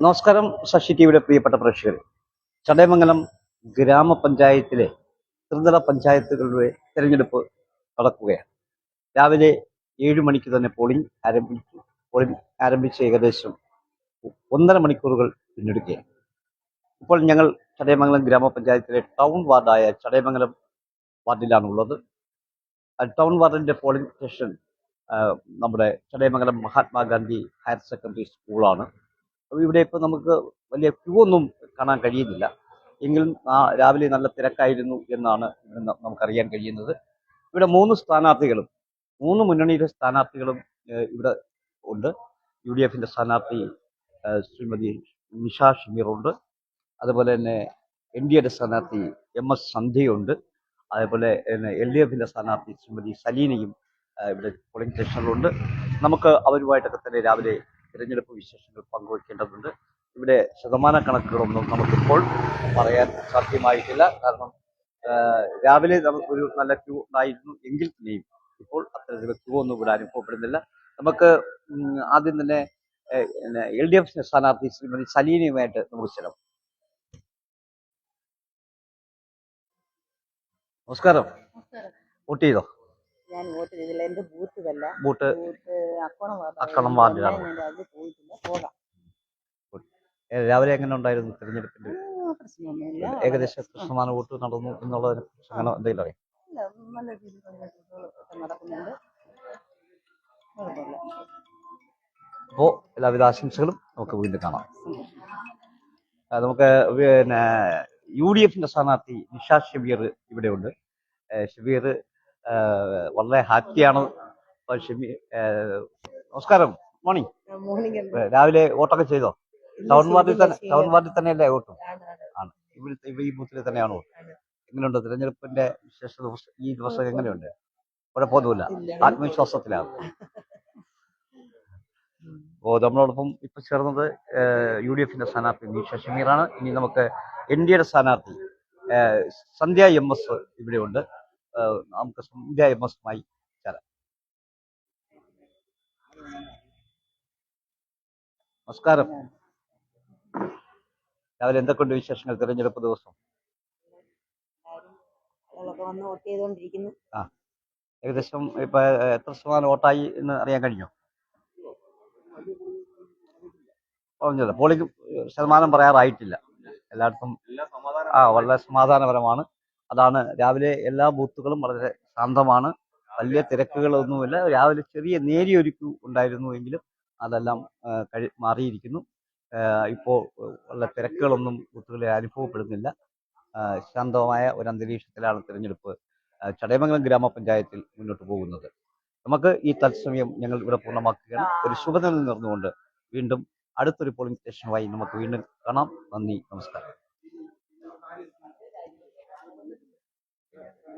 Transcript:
നമസ്കാരം ശശി ടിവിയുടെ പ്രിയപ്പെട്ട പ്രേക്ഷകരെ. ചടയമംഗലം ഗ്രാമപഞ്ചായത്തിലെ ത്രിതല പഞ്ചായത്തുകളുടെ തെരഞ്ഞെടുപ്പ് നടക്കുകയാണ്. രാവിലെ ഏഴ് മണിക്ക് തന്നെ പോളിംഗ് ആരംഭിച്ചു. പോളിംഗ് ആരംഭിച്ച് ഏകദേശം ഒന്നര മണിക്കൂറുകൾ പിന്നിടുകയാണ്. ഇപ്പോൾ ഞങ്ങൾ ചടയമംഗലം ഗ്രാമപഞ്ചായത്തിലെ ടൗൺ വാർഡായ ചടയമംഗലം വാർഡിലാണുള്ളത്. ടൗൺ വാർഡിന്റെ പോളിംഗ് സ്റ്റേഷൻ നമ്മുടെ ചടയമംഗലം മഹാത്മാഗാന്ധി ഹയർ സെക്കൻഡറി സ്കൂളാണ്. അപ്പോൾ ഇവിടെ ഇപ്പോൾ നമുക്ക് വലിയ ക്യൂ ഒന്നും കാണാൻ കഴിയുന്നില്ല. എങ്കിലും രാവിലെ നല്ല തിരക്കായിരുന്നു എന്നാണ് നമുക്കറിയാൻ കഴിയുന്നത്. ഇവിടെ മൂന്ന് സ്ഥാനാർത്ഥികളും മൂന്ന് മുന്നണിയിലെ സ്ഥാനാർത്ഥികളും ഇവിടെ ഉണ്ട്. യു ഡി എഫിന്റെ സ്ഥാനാർത്ഥി ശ്രീമതി നിഷ ഷമീറുണ്ട് അതുപോലെ തന്നെ എൻ ഡി എയുടെ സ്ഥാനാർത്ഥി എം എസ് സന്ധ്യയുണ്ട്. അതേപോലെ എൽ ഡി എഫിന്റെ സ്ഥാനാർത്ഥി ശ്രീമതി സലീനയും ഇവിടെ പോളിംഗ് സ്റ്റേഷനിലുണ്ട് നമുക്ക് അവരുമായിട്ടൊക്കെ തന്നെ രാവിലെ തിരഞ്ഞെടുപ്പ് വിശേഷങ്ങൾ പങ്കുവയ്ക്കേണ്ടതുണ്ട് ഇവിടെ ശതമാന കണക്കുകളൊന്നും നമുക്കിപ്പോൾ പറയാൻ സാധ്യമായിട്ടില്ല. കാരണം രാവിലെ ഒരു നല്ല ക്യൂ ഉണ്ടായിരുന്നു എങ്കിൽ തന്നെയും ഇപ്പോൾ അത്തരത്തിലുള്ള ക്യൂ ഒന്നും ഇവിടെ അനുഭവപ്പെടുന്നില്ല നമുക്ക് ആദ്യം തന്നെ എൽ ഡി എഫ് സ്ഥാനാർത്ഥി ശ്രീമതി സലീനയുമായിട്ട് നമുക്ക് ചെല്ലാം. നമസ്കാരം. നമസ്കാരം. വോട്ട് ചെയ്തോ? ഞാൻ വോട്ട് ചെയ്തില്ല എന്റെ booth booth Akkonam ward Akkonam വാർഡിലാണ്. രാവിലെ പോയിട്ടില്ല. പോകാം. രാവിലെ എങ്ങനെ ഉണ്ടായിരുന്നു തിരഞ്ഞെടുപ്പിന്റെ? ഏകദേശം എത്ര ശതമാനം വോട്ട് നടന്നു എന്നുള്ളതിനെ കുറിച്ച് അങ്ങനെ എന്തെങ്കിലും അറിയാം? അപ്പോ നല്ല രീതിയിൽ നടക്കുന്നുണ്ട്. അപ്പോൾ എല്ലാവിധ ആശംസകളും നമുക്ക് വീണ്ടും കാണാം. നമുക്ക് പിന്നെ യു ഡി എഫിന്റെ സ്ഥാനാർത്ഥി നിഷാ ഷബീർ ഇവിടെയുണ്ട്. ഷബീർ വളരെ ഹാപ്പിയാണ്. ഏ, നമസ്കാരം. മോർണിംഗ്. മോർണിംഗ് രാവിലെ വോട്ടൊക്കെ ചെയ്തോ? ടൗൺ വാർഡിൽ തന്നെ ടൗൺ വാർഡിൽ തന്നെയല്ലേ വോട്ടും? ആണ് ഇവിടുത്തെ ഇവിടെ ഈ ബൂത്തിൽ തന്നെയാണ് വോട്ട്? എങ്ങനെയുണ്ട് തിരഞ്ഞെടുപ്പിന്റെ വിശേഷ ദിവസം ഈ ദിവസം എങ്ങനെയുണ്ട്? കുഴപ്പമൊന്നുമില്ല. ആത്മവിശ്വാസത്തിലാണ്. ഓ നമ്മളോടൊപ്പം ഇപ്പൊ ചേർന്നത് യു ഡി എഫിന്റെ സ്ഥാനാർത്ഥി നീഷ ഷമീറാണ്. ഇനി നമുക്ക് എൻ ഡി എയുടെ സ്ഥാനാർത്ഥി സന്ധ്യ എം എസ് ഇവിടെയുണ്ട് നമുക്ക് എസുമായി ചേരാം നമസ്കാരം. രാവിലെ എന്തൊക്കെയുണ്ട് വിശേഷങ്ങൾ? തിരഞ്ഞെടുപ്പ് ദിവസം? ആ വന്ന് വോട്ട് ചെയ്തുകൊണ്ടിരിക്കുന്നു? ഏകദേശം ഇപ്പൊ എത്ര ശതമാനം വോട്ടായി എന്ന് അറിയാൻ കഴിഞ്ഞോ? പറഞ്ഞില്ല പോളിംഗ് ശതമാനം പറയാറായിട്ടില്ല. എല്ലായിടത്തും ആ വളരെ സമാധാനപരമാണ്. അതാണ് രാവിലെ എല്ലാ ബൂത്തുകളും വളരെ ശാന്തമാണ്. വലിയ തിരക്കുകളൊന്നുമില്ല. രാവിലെ ചെറിയ നേരിയൊരുക്കു ഉണ്ടായിരുന്നുവെങ്കിലും ഉണ്ടായിരുന്നു എങ്കിലും അതെല്ലാം കഴി മാറിയിരിക്കുന്നു. ഇപ്പോൾ ഉള്ള തിരക്കുകളൊന്നും ബൂത്തുകളിൽ അനുഭവപ്പെടുന്നില്ല. ശാന്തമായ ഒരു അന്തരീക്ഷത്തിലാണ് തിരഞ്ഞെടുപ്പ് ചടയമംഗലം ഗ്രാമപഞ്ചായത്തിൽ മുന്നോട്ട് പോകുന്നത്. നമുക്ക് ഈ തത്സമയം ഞങ്ങൾ ഇവിടെ പൂർണമാക്കുകയാണ്. ഒരു ശുഭദിനം നേർന്നുകൊണ്ട് വീണ്ടും അടുത്തൊരു പോളിംഗ് സ്റ്റേഷനുമായി നമുക്ക് വീണ്ടും കാണാം. നന്ദി നമസ്കാരം.